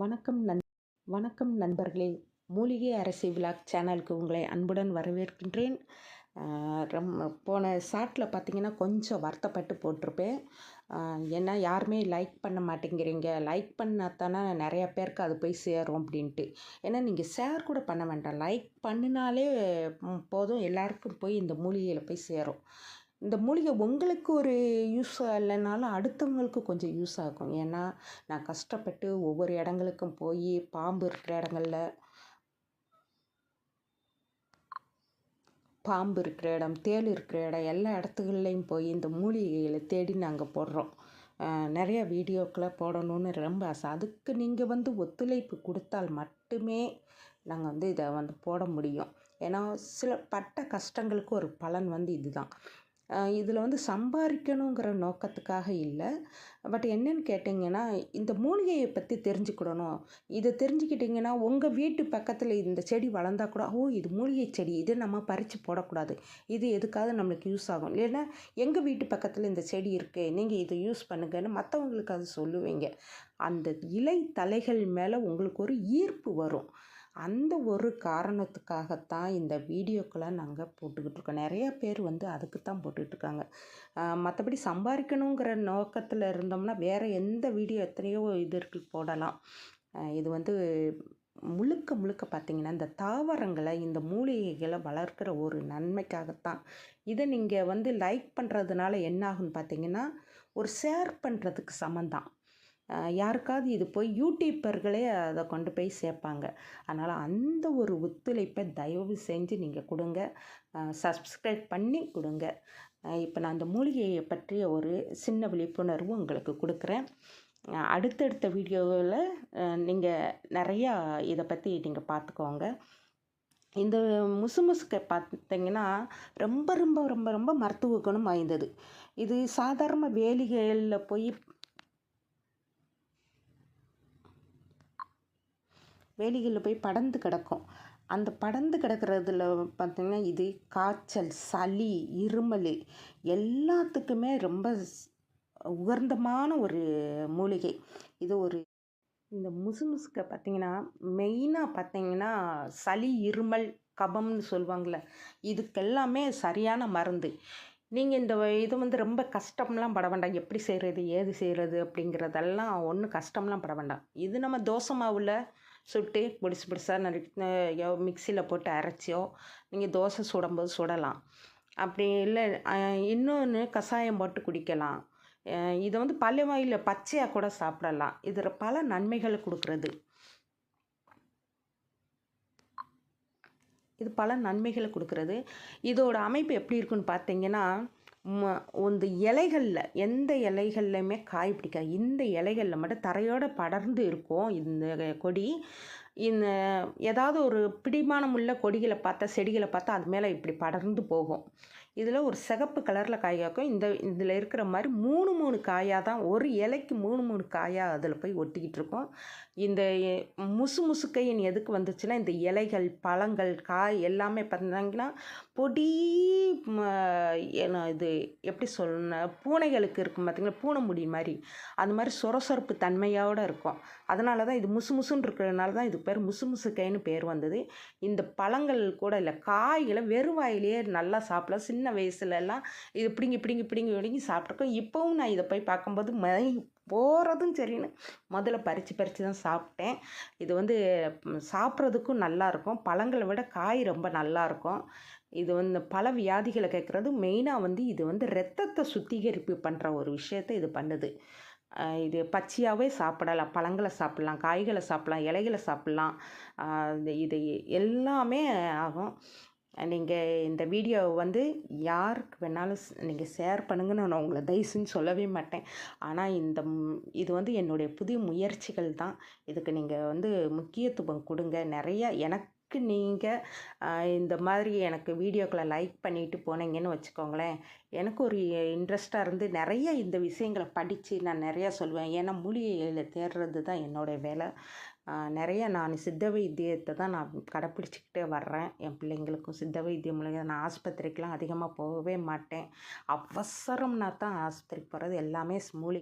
வணக்கம் நண் வணக்கம் நண்பர்களே. மூலிகை அரசி விழாக் சேனலுக்கு உங்களை அன்புடன் வரவேற்கின்றேன். ரம் போன ஷார்ட்டில் பார்த்தீங்கன்னா கொஞ்சம் வருத்தப்பட்டு போட்டிருப்பேன். ஏன்னா யாருமே லைக் பண்ண மாட்டேங்கிறீங்க. லைக் பண்ணால் தானே நிறையா பேருக்கு அது போய் சேரும் அப்படின்ட்டு. ஏன்னா நீங்கள் ஷேர் கூட பண்ண வேண்டாம். லைக் பண்ணினாலே போதும். எல்லாருக்கும் போய் இந்த மூலிகையில் போய் சேரும். இந்த மூலிகை உங்களுக்கு ஒரு யூஸ் இல்லைனாலும் அடுத்தவங்களுக்கு கொஞ்சம் யூஸ் ஆகும். ஏன்னா நான் கஷ்டப்பட்டு ஒவ்வொரு இடங்களுக்கும் போய் பாம்பு இருக்கிற இடங்கள்ல பாம்பு இருக்கிற இடம் தேள் இருக்கிற இடம் எல்லா இடத்துகள்லையும் போய் இந்த மூலிகைகளை தேடி நாங்கள் போடுறோம். நிறைய வீடியோக்களை போடணும்னு ரொம்ப ஆசை. அதுக்கு நீங்கள் வந்து ஒத்துழைப்பு கொடுத்தால் மட்டுமே நாங்கள் வந்து இதை வந்து போட முடியும். ஏன்னா சில பட்ட கஷ்டங்களுக்கு ஒரு பலன் வந்து இதுதான். இதில் வந்து சம்பாதிக்கணுங்கிற நோக்கத்துக்காக இல்லை. பட் என்னென்னு கேட்டிங்கன்னா இந்த மூலிகையை பற்றி தெரிஞ்சுக்கிடணும். இதை தெரிஞ்சுக்கிட்டிங்கன்னா உங்கள் வீட்டு பக்கத்தில் இந்த செடி வளர்ந்தா கூட ஓ இது மூலிகை செடி. இதை நம்ம பறித்து போடக்கூடாது. இது எதுக்காவது நம்மளுக்கு யூஸ் ஆகும். இல்லைன்னா எங்கள் வீட்டு பக்கத்தில் இந்த செடி இருக்குது நீங்கள் இதை யூஸ் பண்ணுங்கன்னு மற்றவங்களுக்கு அது சொல்லுவீங்க. அந்த இலை தலைகள் மேலே உங்களுக்கு ஒரு ஈர்ப்பு வரும். அந்த ஒரு காரணத்துக்காகத்தான் இந்த வீடியோக்களை நாங்கள் போட்டுக்கிட்டு இருக்கோம் நிறையா பேர் வந்து அதுக்கு தான் போட்டுட்ருக்காங்க மற்றபடி சம்பாதிக்கணுங்கிற நோக்கத்தில் இருந்தோம்னா வேறு எந்த வீடியோ எத்தனையோ இதற்கு போடலாம். இது வந்து முழுக்க முழுக்க பார்த்திங்கன்னா இந்த தாவரங்களை இந்த மூலிகைகளை வளர்க்குற ஒரு நன்மைக்காகத்தான். இதை நீங்கள் வந்து லைக் பண்ணுறதுனால என்ன ஆகுன்னு பார்த்தீங்கன்னா ஒரு ஷேர் பண்ணுறதுக்கு சமந்தான். யாருக்காவது இது போய் யூடியூப்பர்களே அதை கொண்டு போய் சேர்ப்பாங்க. அதனால் அந்த ஒரு ஒத்துழைப்பை தயவு செஞ்சு நீங்கள் கொடுங்க. சப்ஸ்கிரைப் பண்ணி கொடுங்க. இப்போ நான் அந்த மூலிகையை பற்றிய ஒரு சின்ன விழிப்புணர்வு உங்களுக்கு கொடுக்குறேன். அடுத்தடுத்த வீடியோவில் நீங்கள் நிறையா இதை பற்றி நீங்கள் பார்த்துக்கோங்க. இந்த முசு முசுக்கை பார்த்தீங்கன்னா ரொம்ப ரொம்ப ரொம்ப ரொம்ப மருத்துவ குணம் வாய்ந்தது. இது சாதாரண வேலிகளில் போய் வேலிகளில் போய் படர்ந்து கிடக்கும். அந்த படர்ந்து கிடக்கிறதுல பார்த்திங்கன்னா இது காய்ச்சல் சளி இருமல் எல்லாத்துக்குமே ரொம்ப உகர்ந்தமான ஒரு மூலிகை. இது ஒரு இந்த முசு முசுக்க பார்த்திங்கன்னா மெயினாக பார்த்திங்கன்னா சளி இருமல் கபம்னு சொல்லுவாங்கள்ல இதுக்கெல்லாமே சரியான மருந்து. நீங்கள் இந்த இது வந்து ரொம்ப கஷ்டம்லாம் பட வேண்டாம். எப்படி செய்கிறது ஏது செய்கிறது அப்படிங்கிறதெல்லாம் ஒன்றும் கஷ்டம்லாம் பட வேண்டாம். இது நம்ம தோசை மாவில் சுட்டு பொடிசு பிடிச்சா நறு மிக்சியில் போட்டு அரைச்சியோ நீங்கள் தோசை சுடும்போது சுடலாம். அப்படி இல்லை இன்னொன்று கஷாயம் போட்டு குடிக்கலாம். இதை வந்து பல வாயில் பச்சையாக கூட சாப்பிடலாம். இதில் பல நன்மைகளை கொடுக்குறது. இது பல நன்மைகளை கொடுக்குறது. இதோட அமைப்பு எப்படி இருக்குன்னு பார்த்தீங்கன்னா இந்த இலைகளில் எந்த இலைகள்லையுமே காய் பிடிக்காது. இந்த இலைகளில் மட்டும் தரையோடு படர்ந்து இருக்கும் இந்த கொடி. இந்த ஏதாவது ஒரு பிடிமானம் உள்ள கொடிகளை பார்த்தா செடிகளை பார்த்தா அது மேலே இப்படி படர்ந்து போகும். இதில் ஒரு சிகப்பு கலரில் காய் காய்க்கும். இந்த இதில் இருக்கிற மாதிரி மூணு மூணு காயாக தான் ஒரு இலைக்கு மூணு மூணு காயாக அதில் போய் ஒட்டிக்கிட்டு இருக்கும். இந்த முசு முசுக்கையின் எதுக்கு வந்துச்சுன்னா இந்த இலைகள் பழங்கள் காய் எல்லாமே பார்த்தீங்கன்னா பொடி என்ன இது எப்படி சொல்லணும் பூனைகளுக்கு இருக்கும் பார்த்திங்களா பூனை முடி மாதிரி. அது மாதிரி சொரசொரப்பு தன்மையோடு இருக்கும். அதனால தான் இது முசு முசுன்னு இருக்கிறதுனால தான் இது பேர் முசு முசுக்கைன்னு பேர் வந்தது. இந்த பழங்கள் கூட இல்லை காய்களை வெறும் வாயிலேயே நல்லா சாப்பிடலாம். சின்ன வயசுலலாம் இது பிடிங்கி பிடிங்கி பிடிங்கி பிடிங்கி சாப்பிட்ருக்கோம். இப்போவும் நான் இதை போய் பார்க்கும்போது மை போகிறதும் சரின்னு முதல்ல பறித்து பறித்து தான் சாப்பிட்டேன். இது வந்து சாப்பிட்றதுக்கும் நல்லாயிருக்கும். பழங்களை விட காய் ரொம்ப நல்லாயிருக்கும். இது வந்து பல வியாதிகளை கேட்குறது மெயினாக வந்து இது வந்து ரத்தத்தை சுத்திகரிப்பு பண்ணுற ஒரு விஷயத்தை இது பண்ணுது. இது பச்சையாகவே சாப்பிடலாம். பழங்களை சாப்பிட்லாம் காய்களை சாப்பிட்லாம் இலைகளை சாப்பிட்லாம். இது எல்லாமே ஆகும். நீங்கள் இந்த வீடியோவை வந்து யாருக்கு வேணாலும் நீங்கள் ஷேர் பண்ணுங்கன்னு நான் உங்களை தயவுசுன்னு சொல்லவே மாட்டேன். ஆனால் இந்த இது வந்து என்னுடைய புதிய முயற்சிகள் தான். இதுக்கு நீங்கள் வந்து முக்கியத்துவம் கொடுங்க. நிறையா எனக்கு நீங்கள் இந்த மாதிரி எனக்கு வீடியோக்களை லைக் பண்ணிட்டு போனீங்கன்னு வச்சுக்கோங்களேன். எனக்கு ஒரு இன்ட்ரெஸ்ட்டாக இருந்து நிறைய இந்த விஷயங்களை படித்து நான் நிறையா சொல்லுவேன் ஏன்னா மூலிகையில் தேடுறது தான் என்னோடய வேலை. நிறைய நான் சித்த வைத்தியத்தை தான் நான் கடைப்பிடிச்சிக்கிட்டே வர்றேன். என் பிள்ளைங்களுக்கும் சித்த வைத்தியம் மூலிமா நான் ஆஸ்பத்திரிக்கெலாம் அதிகமாக போகவே மாட்டேன். அவசரம்னா தான் ஆஸ்பத்திரிக்கு போகிறது எல்லாமே மூலிகை